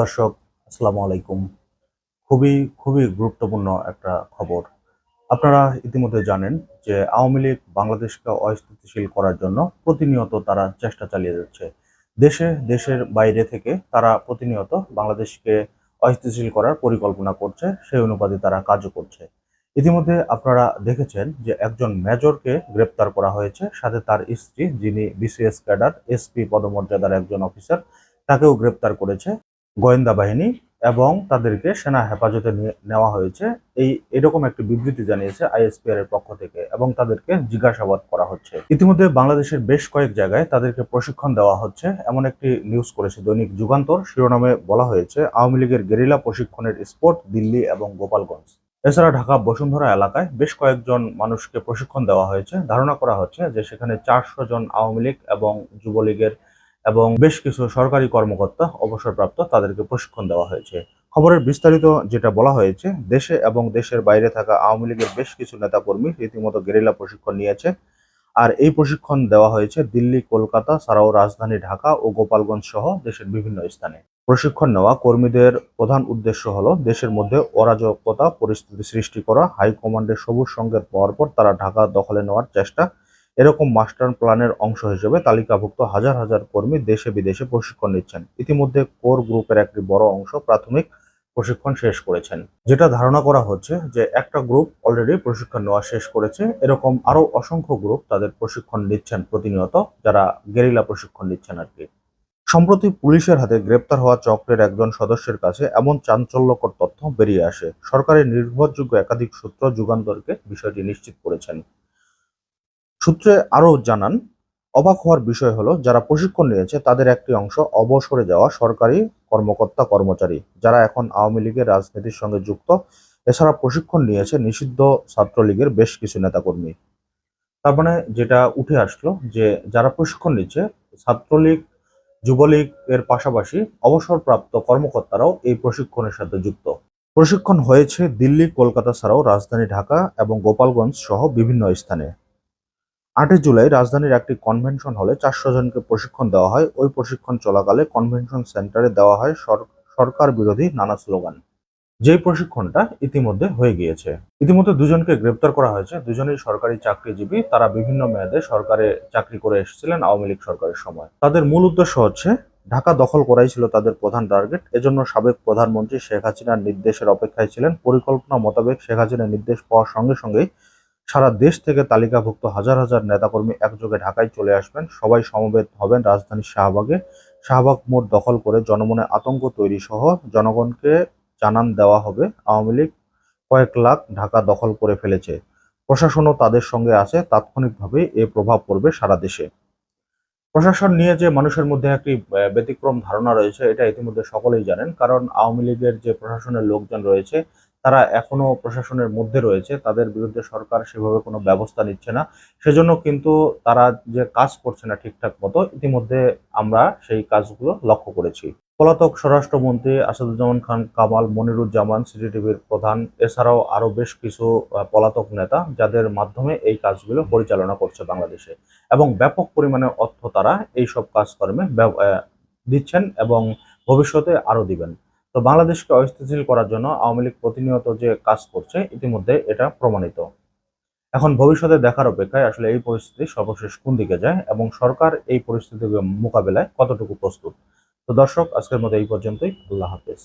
দর্শক, আসসালামু আলাইকুম। খুবই খুবই গুরুত্বপূর্ণ একটা খবর। আপনারা ইতিমধ্যে জানেন যে আওয়ামী লীগ বাংলাদেশকে অস্থিতিশীল করার জন্য প্রতিনিয়ত তারা চেষ্টা চালিয়ে যাচ্ছে। দেশে, দেশের বাইরে থেকে তারা প্রতিনিয়ত বাংলাদেশকে অস্থিতিশীল করার পরিকল্পনা করছে, সেই অনুপাতে তারা কাজও করছে। ইতিমধ্যে আপনারা দেখেছেন যে একজন মেজরকে গ্রেপ্তার করা হয়েছে, সাথে তার স্ত্রী যিনি বিসিএস ক্যাডার, এসপি পদমর্যাদার একজন অফিসার, তাকেও গ্রেপ্তার করেছে। গোয়েন্দা বাহিনী এবং তাদেরকে সেনা হেফাজতে নেওয়া হয়েছে। এই এরকম একটি বিবৃতি জানিয়েছে আইএসপিআর এর পক্ষ থেকে এবং তাদেরকে জিজ্ঞাসাবাদ করা হচ্ছে। ইতিমধ্যে বাংলাদেশের বেশ কয়েক জায়গায় তাদেরকে প্রশিক্ষণ দেওয়া হচ্ছে। এমন একটি নিউজ করেছে দৈনিক যুগান্তর। শিরোনামে বলা হয়েছে, আওয়ামী লীগের গেরিলা প্রশিক্ষণের স্পট দিল্লি এবং গোপালগঞ্জ। এছাড়া ঢাকা বসুন্ধরা এলাকায় বেশ কয়েকজন মানুষকে প্রশিক্ষণ দেওয়া হয়েছে। ধারণা করা হচ্ছে যে সেখানে চারশো জন আওয়ামী লীগ এবং যুবলীগের এবং বেশ কিছু সরকারি কর্মকর্তা অবসরপ্রাপ্ত তাদেরকে প্রশিক্ষণ দেওয়া হয়েছে। খবরের বিস্তারিত যেটা বলা হয়েছে, দেশে এবং দেশের বাইরে থাকা আওয়ামী লীগের বেশ কিছু নেতাকর্মী রীতিমতো গেরিলা প্রশিক্ষণ নিয়েছে। আর এই প্রশিক্ষণ দেওয়া হয়েছে দিল্লি, কলকাতা ছাড়াও রাজধানী ঢাকা ও গোপালগঞ্জ সহ দেশের বিভিন্ন স্থানে। প্রশিক্ষণ নেওয়া কর্মীদের প্রধান উদ্দেশ্য হলো দেশের মধ্যে অরাজকতা, পরিস্থিতি সৃষ্টি করা, হাইকমান্ডের সবুজ সংকেত পাওয়ার পর তারা ঢাকা দখলে নেওয়ার চেষ্টা এরকম মাস্টার প্ল্যানের অংশ হিসেবে তালিকাভুক্ত হাজার হাজার কর্মী দেশে বিদেশে প্রশিক্ষণ নিচ্ছেন। ইতিমধ্যে কোর গ্রুপের একটি বড় অংশ প্রাথমিক প্রশিক্ষণ শেষ করেছেন। যেটা ধারণা করা হচ্ছে যে একটা গ্রুপ অলরেডি প্রশিক্ষণ নেওয়া শেষ করেছে। এরকম আরও অসংখ্য গ্রুপ তাদের প্রশিক্ষণ নিচ্ছেন প্রতিনিয়ত, যারা গেরিলা প্রশিক্ষণ নিচ্ছেন আর কি। সম্প্রতি পুলিশের হাতে গ্রেপ্তার হওয়া চক্রের একজন সদস্যের কাছে এমন চাঞ্চল্যকর তথ্য বেরিয়ে আসে। সরকারের নির্ভরযোগ্য একাধিক সূত্র যুগান্তরকে বিষয়টি নিশ্চিত করেছেন। সূত্রে আরও জানান, অবাক হওয়ার বিষয় হলো, যারা প্রশিক্ষণ নিয়েছে তাদের একটি অংশ অবসরে যাওয়া সরকারি কর্মকর্তা কর্মচারী, যারা এখন আওয়ামী লীগের রাজনীতির সঙ্গে যুক্ত। এছাড়া প্রশিক্ষণ নিয়েছে নিষিদ্ধ ছাত্রলীগের বেশ কিছু নেতাকর্মী। তার মানে যেটা উঠে আসলো যে, যারা প্রশিক্ষণ নিচ্ছে, ছাত্রলীগ, যুবলীগ এর পাশাপাশি অবসরপ্রাপ্ত কর্মকর্তারাও এই প্রশিক্ষণের সাথে যুক্ত। প্রশিক্ষণ হয়েছে দিল্লি, কলকাতা ছাড়াও রাজধানী ঢাকা এবং গোপালগঞ্জ সহ বিভিন্ন স্থানে। আটই জুলাই রাজধানীর একটি কনভেনশন হলে চারশো জনকে প্রশিক্ষণ দেওয়া হয়। ওই প্রশিক্ষণ চলাকালে কনভেনশন সেন্টারে দেওয়া হয় সরকার বিরোধী নানা স্লোগান। যেই প্রশিক্ষণটা ইতিমধ্যে হয়ে গিয়েছে। ইতিমধ্যে দুজনকে গ্রেপ্তার করা হয়েছে। দুজনেই সরকারি চাকরিজীবী। তারা বিভিন্ন মেয়াদে সরকারে চাকরি করে এসেছিলেন আওয়ামী লীগ সরকারের সময়। তাদের মূল উদ্দেশ্য হচ্ছে, ঢাকা দখল করাই ছিল তাদের প্রধান টার্গেট। এজন্য সাবেক প্রধানমন্ত্রী শেখ হাসিনার নির্দেশের অপেক্ষায় ছিলেন। পরিকল্পনা মোতাবেক শেখ হাসিনার নির্দেশ পাওয়ার সঙ্গে সঙ্গেই সারা দেশ থেকে তালিকাভুক্ত হাজার হাজার নেতাকর্মী একযোগে ঢাকায় চলে আসবেন। সবাই সমবেত হবেন রাজধানীর শাহবাগে। শাহবাগ মোড় দখল করে জনমনে আতঙ্ক তৈরি সহ জনগণকে জানান দেওয়া হবে। আওয়ামী লীগ কয়েক লাখ ঢাকা দখল করে ফেলেছে। প্রশাসনও তাদের সঙ্গে আছে। তাৎক্ষণিকভাবে এ প্রভাব পড়বে সারা দেশে। প্রশাসন নিয়ে যে মানুষের মধ্যে একটি ব্যতিক্রম ধারণা রয়েছে, এটা ইতিমধ্যে সকলেই জানেন। কারণ আওয়ামী লীগের যে প্রশাসনের লোকজন রয়েছে তারা এখনও প্রশাসনের মধ্যে রয়েছে, তাদের বিরুদ্ধে সরকার সেভাবে কোনো ব্যবস্থা নিচ্ছে না। সেজন্য কিন্তু তারা যে কাজ করছে না ঠিকঠাক মতো, ইতিমধ্যে আমরা সেই কাজগুলো লক্ষ্য করেছি। পলাতক স্বরাষ্ট্রমন্ত্রী আসাদুজ্জামান খান, কামাল মনিরুজ্জামান সিটিটিভির প্রধান, এছাড়াও আরও বেশ কিছু পলাতক নেতা, যাদের মাধ্যমে এই কাজগুলো পরিচালনা করছে বাংলাদেশে। এবং ব্যাপক পরিমাণে অর্থ তারা এই সব কাজকর্মে দিচ্ছেন এবং ভবিষ্যতে আরও দিবেন। তো বাংলাদেশকে অস্থিতিশীল করার জন্য আওয়ামী লীগ প্রতিনিয়ত যে কাজ করছে, ইতিমধ্যে এটা প্রমাণিত। এখন ভবিষ্যতে দেখার অপেক্ষায় আসলে এই পরিস্থিতি সর্বশেষ কোন দিকে যায় এবং সরকার এই পরিস্থিতি মোকাবেলায় কতটুকু প্রস্তুত? তো দর্শক, আজকের মতো এই পর্যন্তই। আল্লাহ হাফেজ।